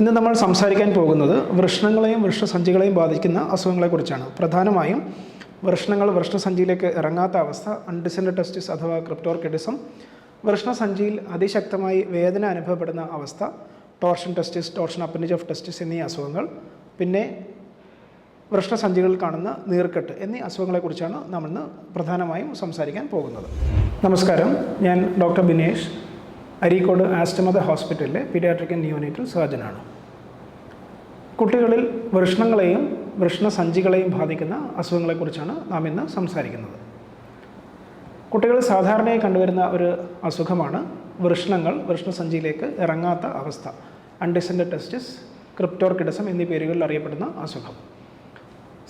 ഇന്ന് നമ്മൾ സംസാരിക്കാൻ പോകുന്നത് വൃഷ്ണങ്ങളെയും വൃഷ്ണസഞ്ചികളെയും ബാധിക്കുന്ന അസുഖങ്ങളെക്കുറിച്ചാണ്. പ്രധാനമായും വൃഷ്ണങ്ങൾ വൃഷ്ണസഞ്ചിയിലേക്ക് ഇറങ്ങാത്ത അവസ്ഥ അൺഡിസെൻഡ് ടെസ്റ്റിസ് അഥവാ ക്രിപ്റ്റോർക്കിഡിസം വൃഷ്ണസഞ്ചിയിൽ അതിശക്തമായി വേദന അനുഭവപ്പെടുന്ന അവസ്ഥ torsion testis torsion appendage of testis എന്നീ അസുഖങ്ങൾ പിന്നെ വൃഷ്ണസഞ്ചികളിൽ കാണുന്ന നീർക്കെട്ട് എന്നീ അസുഖങ്ങളെക്കുറിച്ചാണ് നമ്മൾ ഇന്ന് പ്രധാനമായും സംസാരിക്കാൻ പോകുന്നത്. നമസ്കാരം. ഞാൻ ഡോക്ടർ ബിനേഷ്. അരീക്കോട് ആസ്റ്റമത ഹോസ്പിറ്റലിലെ പീഡിയാട്രിക് ആൻഡ് നിയോനേറ്റൽ സർജനാണ്. കുട്ടികളിൽ വൃഷ്ണങ്ങളെയും വൃഷ്ണസഞ്ചികളെയും ബാധിക്കുന്ന അസുഖങ്ങളെക്കുറിച്ചാണ് നാം ഇന്ന് സംസാരിക്കുന്നത്. കുട്ടികൾ സാധാരണയായി കണ്ടുവരുന്ന ഒരു അസുഖമാണ് വൃഷ്ണങ്ങൾ വൃഷ്ണസഞ്ചിയിലേക്ക് ഇറങ്ങാത്ത അവസ്ഥ അൺഡിസെൻഡ് ടെസ്റ്റിസ് ക്രിപ്റ്റോർക്കിഡസം എന്നീ പേരുകളിൽ അറിയപ്പെടുന്ന അസുഖം.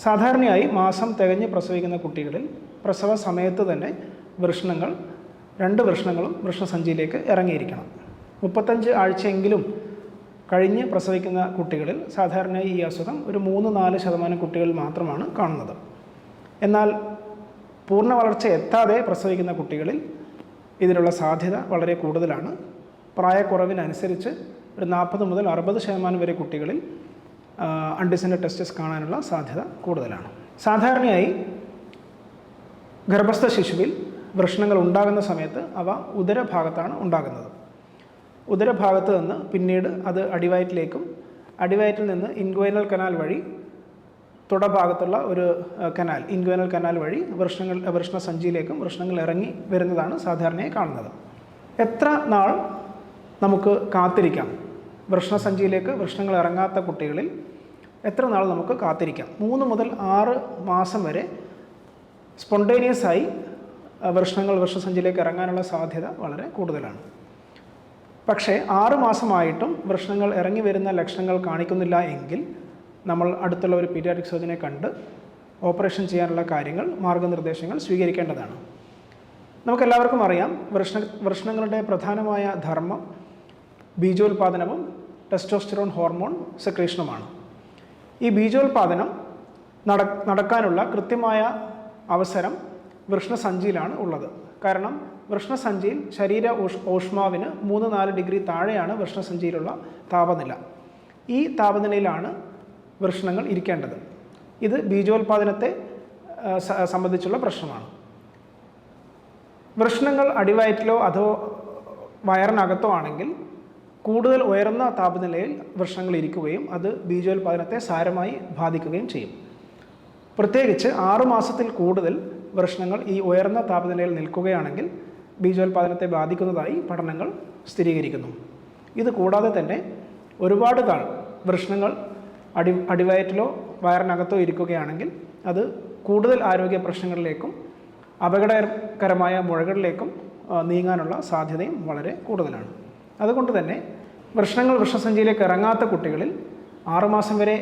സാധാരണയായി മാസം തികഞ്ഞ് പ്രസവിക്കുന്ന കുട്ടികളിൽ പ്രസവ സമയത്ത് തന്നെ വൃഷ്ണങ്ങൾ രണ്ട് വൃഷ്ണങ്ങളും വൃഷ്ണസഞ്ചിയിലേക്ക് ഇറങ്ങിയിരിക്കണം. മുപ്പത്തഞ്ച് ആഴ്ചയെങ്കിലും കഴിഞ്ഞ് പ്രസവിക്കുന്ന കുട്ടികളിൽ സാധാരണയായി ഈ അസുഖം ഒരു മൂന്ന് നാല് ശതമാനം കുട്ടികളിൽ മാത്രമാണ് കാണുന്നത്. എന്നാൽ പൂർണ വളർച്ച എത്താതെ പ്രസവിക്കുന്ന കുട്ടികളിൽ ഇതിനുള്ള സാധ്യത വളരെ കൂടുതലാണ്. പ്രായക്കുറവിനനുസരിച്ച് ഒരു നാൽപ്പത് മുതൽ അറുപത് ശതമാനം വരെ കുട്ടികളിൽ അൺഡിസെൻഡ് ടെസ്റ്റസ് കാണാനുള്ള സാധ്യത കൂടുതലാണ്. സാധാരണയായി ഗർഭസ്ഥ ശിശുവിൽ വൃഷ്ണങ്ങൾ ഉണ്ടാകുന്ന സമയത്ത് അവ ഉദരഭാഗത്താണ് ഉണ്ടാകുന്നത്. ഉദരഭാഗത്ത് നിന്ന് പിന്നീട് അത് അടിവയറ്റിലേക്കും അടിവയറ്റിൽ നിന്ന് ഇൻഗ്വൈനൽ കനാൽ വഴി തുടഭാഗത്തുള്ള ഒരു കനാൽ ഇൻഗ്വൈനൽ കനാൽ വഴി വൃഷ്ണങ്ങൾ സഞ്ചിയിലേക്കും വൃഷ്ണങ്ങൾ ഇറങ്ങി വരുന്നതാണ് സാധാരണയായി കാണുന്നത്. എത്ര നാൾ നമുക്ക് കാത്തിരിക്കാം? വൃഷ്ണസഞ്ചിയിലേക്ക് വൃഷ്ണങ്ങൾ ഇറങ്ങാത്ത കുട്ടികളിൽ എത്ര നാൾ നമുക്ക് കാത്തിരിക്കാം? മൂന്ന് മുതൽ ആറ് മാസം വരെ സ്പോണ്ടേനിയസ് ആയി വൃഷ്ണങ്ങൾ വൃഷസഞ്ചിയിലേക്ക് ഇറങ്ങാനുള്ള സാധ്യത വളരെ കൂടുതലാണ്. പക്ഷേ ആറ് മാസമായിട്ടും വൃഷ്ണങ്ങൾ ഇറങ്ങി വരുന്ന ലക്ഷണങ്ങൾ കാണിക്കുന്നില്ല എങ്കിൽ നമ്മൾ അടുത്തുള്ള ഒരു പീഡിയാട്രിക് സർജനെ കണ്ട് ഓപ്പറേഷൻ ചെയ്യാനുള്ള കാര്യങ്ങൾ മാർഗനിർദ്ദേശങ്ങൾ സ്വീകരിക്കേണ്ടതാണ്. നമുക്കെല്ലാവർക്കും അറിയാം വൃഷ്ണ വൃഷ്ണങ്ങളുടെ പ്രധാനമായ ധർമ്മം ബീജോൽപാദനവും ടെസ്റ്റോസ്റ്ററോൺ ഹോർമോൺ സെക്രീഷനുമാണ്. ഈ ബീജോൽപാദനം നടക്കാനുള്ള കൃത്യമായ അവസരം വൃഷ്ണസഞ്ചിയിലാണ് ഉള്ളത്. കാരണം വൃഷ്ണസഞ്ചിയിൽ ശരീര ഊഷ് ഊഷ്മാവിന് മൂന്ന് നാല് ഡിഗ്രി താഴെയാണ് വൃഷ്ണസഞ്ചിയിലുള്ള താപനില. ഈ താപനിലയിലാണ് വൃഷ്ണങ്ങൾ ഇരിക്കേണ്ടത്. ഇത് ബീജോൽപാദനത്തെ സംബന്ധിച്ചുള്ള പ്രശ്നമാണ്. വൃഷ്ണങ്ങൾ അടിവയറ്റിലോ അതോ വയറിനകത്തോ ആണെങ്കിൽ കൂടുതൽ ഉയർന്ന താപനിലയിൽ വൃഷ്ണങ്ങൾ ഇരിക്കുകയും അത് ബീജോൽപാദനത്തെ സാരമായി ബാധിക്കുകയും ചെയ്യും. പ്രത്യേകിച്ച് ആറു മാസത്തിൽ കൂടുതൽ വൃഷ്ണങ്ങൾ ഈ ഉയർന്ന താപനിലയിൽ നിൽക്കുകയാണെങ്കിൽ ബീജോൽപാദനത്തെ ബാധിക്കുന്നതായി പഠനങ്ങൾ സ്ഥിരീകരിക്കുന്നു. ഇത് കൂടാതെ തന്നെ ഒരുപാട് കാൾ വൃഷ്ണങ്ങൾ അടി അടിവയറ്റിലോ വയറിനകത്തോ ഇരിക്കുകയാണെങ്കിൽ അത് കൂടുതൽ ആരോഗ്യ പ്രശ്നങ്ങളിലേക്കും അപകടകരമായ മുഴകളിലേക്കും നീങ്ങാനുള്ള സാധ്യതയും വളരെ കൂടുതലാണ്. അതുകൊണ്ട് തന്നെ വൃഷ്ണങ്ങൾ വൃഷസഞ്ചിയിലേക്ക് ഇറങ്ങാത്ത കുട്ടികളിൽ ആറുമാസം വരെ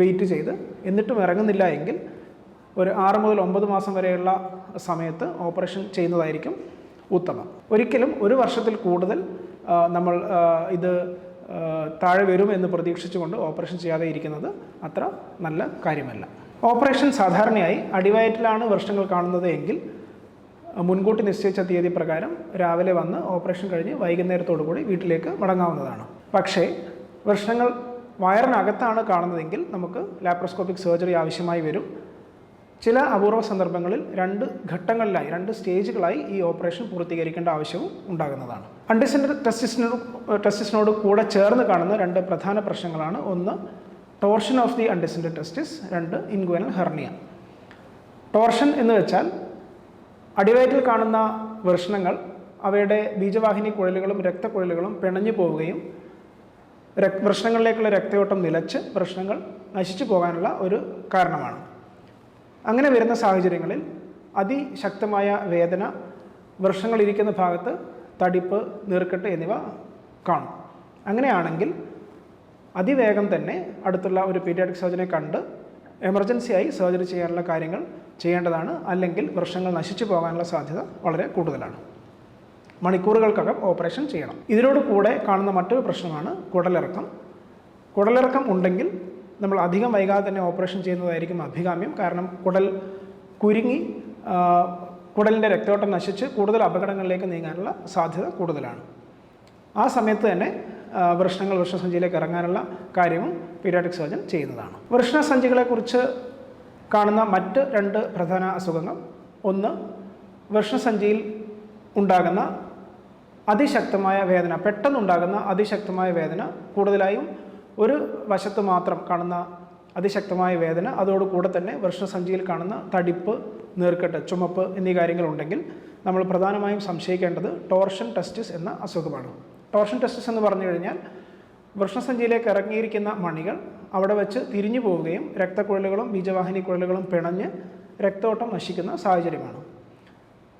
വെയിറ്റ് ചെയ്ത് എന്നിട്ടും ഇറങ്ങുന്നില്ല എങ്കിൽ ഒരു ആറ് മുതൽ ഒമ്പത് മാസം വരെയുള്ള സമയത്ത് ഓപ്പറേഷൻ ചെയ്യുന്നതായിരിക്കും ഉത്തമം. ഒരിക്കലും ഒരു വർഷത്തിൽ കൂടുതൽ നമ്മൾ ഇത് താഴെ വരും എന്ന് പ്രതീക്ഷിച്ചുകൊണ്ട് ഓപ്പറേഷൻ ചെയ്യാതെ ഇരിക്കുന്നത് അത്ര നല്ല കാര്യമല്ല. ഓപ്പറേഷൻ സാധാരണയായി അടിവയറ്റിലാണ് വർഷങ്ങൾ കാണുന്നത് എങ്കിൽ മുൻകൂട്ടി നിശ്ചയിച്ച തീയതി പ്രകാരം രാവിലെ വന്ന് ഓപ്പറേഷൻ കഴിഞ്ഞ് വൈകുന്നേരത്തോടു കൂടി വീട്ടിലേക്ക് മടങ്ങാവുന്നതാണ്. പക്ഷേ വർഷങ്ങൾ വയറിനകത്താണ് കാണുന്നതെങ്കിൽ നമുക്ക് ലാപ്രോസ്കോപ്പിക് സർജറി ആവശ്യമായി വരും. ചില അപൂർവ സന്ദർഭങ്ങളിൽ രണ്ട് ഘട്ടങ്ങളിലായി രണ്ട് സ്റ്റേജുകളായി ഈ ഓപ്പറേഷൻ പൂർത്തീകരിക്കേണ്ട ആവശ്യവും ഉണ്ടാകുന്നതാണ്. അൺഡിസെൻഡ് ടെസ്റ്റിസിനോട് ടെസ്റ്റിസിനോട് കൂടെ ചേർന്ന് കാണുന്ന രണ്ട് പ്രധാന പ്രശ്നങ്ങളാണ്. ഒന്ന് torsion of the undescended testis. രണ്ട് ഇൻഗ്വനൽ ഹെർണിയ. ടോർഷൻ എന്ന് വെച്ചാൽ അടിവയറ്റിൽ കാണുന്ന വൃഷ്ണങ്ങൾ അവയുടെ ബീജവാഹിനി കുഴലുകളും രക്തക്കുഴലുകളും പിണഞ്ഞു പോവുകയും വൃഷ്ണങ്ങളിലേക്കുള്ള രക്തയോട്ടം നിലച്ച് വൃഷ്ണങ്ങൾ നശിച്ചു പോകാനുള്ള ഒരു കാരണമാണ്. അങ്ങനെ വരുന്ന സാഹചര്യങ്ങളിൽ അതിശക്തമായ വേദന വൃക്ഷങ്ങളിരിക്കുന്ന ഭാഗത്ത് തടിപ്പ് നീർക്കെട്ട് എന്നിവ കാണും. അങ്ങനെയാണെങ്കിൽ അതിവേഗം തന്നെ അടുത്തുള്ള ഒരു പീഡിയാട്രിക് സർജനെ കണ്ട് എമർജൻസിയായി സർജറി ചെയ്യാനുള്ള കാര്യങ്ങൾ ചെയ്യേണ്ടതാണ്. അല്ലെങ്കിൽ വൃക്ഷങ്ങൾ നശിച്ചു പോകാനുള്ള സാധ്യത വളരെ കൂടുതലാണ്. മണിക്കൂറുകൾക്കകം ഓപ്പറേഷൻ ചെയ്യണം. ഇതിനോട് കൂടെ കാണുന്ന മറ്റൊരു പ്രശ്നമാണ് കുടലിറക്കം. കുടലിറക്കം ഉണ്ടെങ്കിൽ നമ്മൾ അധികം വൈകാതെ തന്നെ ഓപ്പറേഷൻ ചെയ്യുന്നതായിരിക്കും അഭികാമ്യം. കാരണം കുടൽ കുരുങ്ങി കുടലിന്റെ രക്തയോട്ടം നശിച്ച് കൂടുതൽ അപകടങ്ങളിലേക്ക് നീങ്ങാനുള്ള സാധ്യത കൂടുതലാണ്. ആ സമയത്ത് തന്നെ വൃഷ്ണങ്ങൾ വൃഷ്ണസഞ്ചിയിലേക്ക് ഇറങ്ങാനുള്ള കാര്യവും പീഡിയാട്രിക് സർജൻ ചെയ്യുന്നതാണ്. വൃഷ്ണസഞ്ചികളെക്കുറിച്ച് കാണുന്ന മറ്റ് രണ്ട് പ്രധാന അസുഖങ്ങൾ. ഒന്ന് വൃഷ്ണസഞ്ചിയിൽ ഉണ്ടാകുന്ന അതിശക്തമായ വേദന പെട്ടെന്നുണ്ടാകുന്ന അതിശക്തമായ വേദന കൂടുതലായും ഒരു വശത്ത് മാത്രം കാണുന്ന അതിശക്തമായ വേദന അതോടുകൂടെ തന്നെ വൃഷ്ണസഞ്ചിയിൽ കാണുന്ന തടിപ്പ് നീർക്കെട്ട് ചുമപ്പ് എന്നീ കാര്യങ്ങളുണ്ടെങ്കിൽ നമ്മൾ പ്രധാനമായും സംശയിക്കേണ്ടത് ടോർഷൻ ടെസ്റ്റിസ് എന്ന അസുഖമാണ്. ടോർഷൻ ടെസ്റ്റിസ് എന്ന് പറഞ്ഞു കഴിഞ്ഞാൽ വൃഷ്ണസഞ്ചിയിലേക്ക് ഇറങ്ങിയിരിക്കുന്ന മണികൾ അവിടെ വെച്ച് തിരിഞ്ഞു പോവുകയും രക്തക്കുഴലുകളും ബീജവാഹിനി കുഴലുകളും പിണഞ്ഞ് രക്തോട്ടം നശിക്കുന്ന സാഹചര്യമാണ്.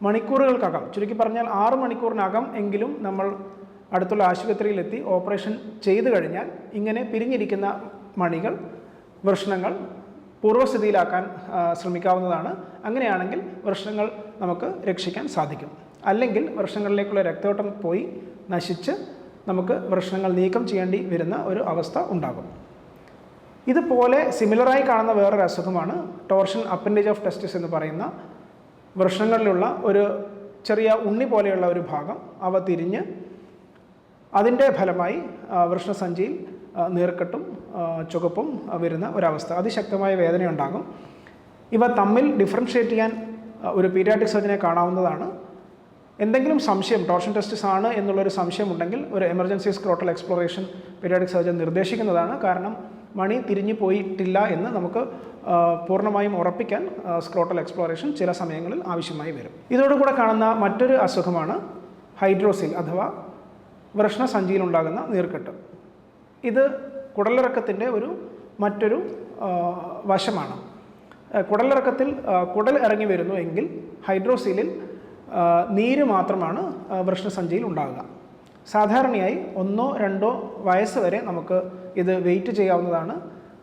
മണിക്കൂറുകൾക്കകം ചുരുക്കി പറഞ്ഞാൽ ആറ് മണിക്കൂറിനകം എങ്കിലും നമ്മൾ അടുത്തുള്ള ആശുപത്രിയിലെത്തി ഓപ്പറേഷൻ ചെയ്തു കഴിഞ്ഞാൽ ഇങ്ങനെ പിരിഞ്ഞിരിക്കുന്ന മണികൾ വൃഷ്ണങ്ങൾ പൂർവസ്ഥിതിയിലാക്കാൻ ശ്രമിക്കാവുന്നതാണ്. അങ്ങനെയാണെങ്കിൽ വൃഷ്ണങ്ങൾ നമുക്ക് രക്ഷിക്കാൻ സാധിക്കും. അല്ലെങ്കിൽ വൃഷ്ണങ്ങളിലേക്കുള്ള രക്തയോട്ടം പോയി നശിച്ച് നമുക്ക് വൃഷ്ണങ്ങൾ നീക്കം ചെയ്യേണ്ടി വരുന്ന ഒരു അവസ്ഥ ഉണ്ടാകും. ഇതുപോലെ സിമിലറായി കാണുന്ന വേറൊരു അസുഖമാണ് ടോർഷൻ അപ്പൻഡേജ് ഓഫ് ടെസ്റ്റിസ് എന്ന് പറയുന്ന വൃഷ്ണങ്ങളിലുള്ള ഒരു ചെറിയ ഉണ്ണി പോലെയുള്ള ഒരു ഭാഗം. അവ തിരിഞ്ഞ് അതിന്റെ ഫലമായി വൃഷ്ണസഞ്ചിയിൽ നീർക്കെട്ടും ചുവപ്പും വരുന്ന ഒരവസ്ഥ. അതിശക്തമായ വേദനയുണ്ടാകും ഇവ തമ്മിൽ ഡിഫറൻഷ്യേറ്റ് ചെയ്യാൻ ഒരു പീഡിയാട്രിക് സർജനെ കാണാവുന്നതാണ്. എന്തെങ്കിലും സംശയം ടോർഷൻ ടെസ്റ്റിസ് ആണ് എന്നുള്ളൊരു സംശയമുണ്ടെങ്കിൽ ഒരു emergency scrotal exploration periodic surgeon നിർദ്ദേശിക്കുന്നതാണ്. കാരണം മണി തിരിഞ്ഞു പോയിട്ടില്ല എന്ന് നമുക്ക് പൂർണമായും ഉറപ്പിക്കാൻ സ്ക്രോട്ടൽ എക്സ്പ്ലോറേഷൻ ചില സമയങ്ങളിൽ ആവശ്യമായി വരും. ഇതോടുകൂടെ കാണുന്ന മറ്റൊരു അസുഖമാണ് ഹൈഡ്രോസിൽ അഥവാ വൃഷ്ണസഞ്ചിയിലുണ്ടാകുന്ന നീർക്കെട്ട്. ഇത് കുടലിറക്കത്തിന്റെ ഒരു മറ്റൊരു വശമാണ്. കുടലിറക്കത്തിൽ കുടൽ ഇറങ്ങി വരുന്നു എങ്കിൽ ഹൈഡ്രോസീലിൽ നീര് മാത്രമാണ് വൃഷ്ണസഞ്ചിയിൽ ഉണ്ടാകുക. സാധാരണയായി ഒന്നോ രണ്ടോ വയസ്സ് വരെ നമുക്ക് ഇത് വെയിറ്റ് ചെയ്യാവുന്നതാണ്.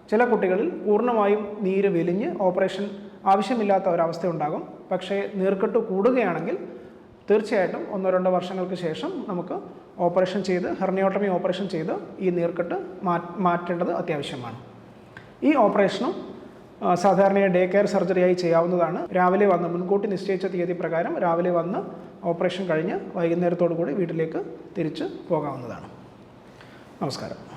ചില കുട്ടികളിൽ പൂർണമായും നീര് വെലിഞ്ഞ് ഓപ്പറേഷൻ ആവശ്യമില്ലാത്ത ഒരവസ്ഥ ഉണ്ടാകും. പക്ഷേ നീർക്കെട്ട് കൂടുകയാണെങ്കിൽ തീർച്ചയായിട്ടും ഒന്നോ രണ്ടോ വർഷങ്ങൾക്ക് ശേഷം നമുക്ക് ഓപ്പറേഷൻ ചെയ്ത് ഹെർണിയോട്ടമി ഓപ്പറേഷൻ ചെയ്ത് ഈ നീർക്കെട്ട് മാറ്റേണ്ടത് അത്യാവശ്യമാണ്. ഈ ഓപ്പറേഷനും സാധാരണയായി ഡേ കെയർ സർജറിയായി ചെയ്യാവുന്നതാണ്. രാവിലെ വന്ന് മുൻകൂട്ടി നിശ്ചയിച്ച തീയതി പ്രകാരം രാവിലെ വന്ന് ഓപ്പറേഷൻ കഴിഞ്ഞ് വൈകുന്നേരത്തോടു കൂടി വീട്ടിലേക്ക് തിരിച്ച് പോകാവുന്നതാണ്. നമസ്കാരം.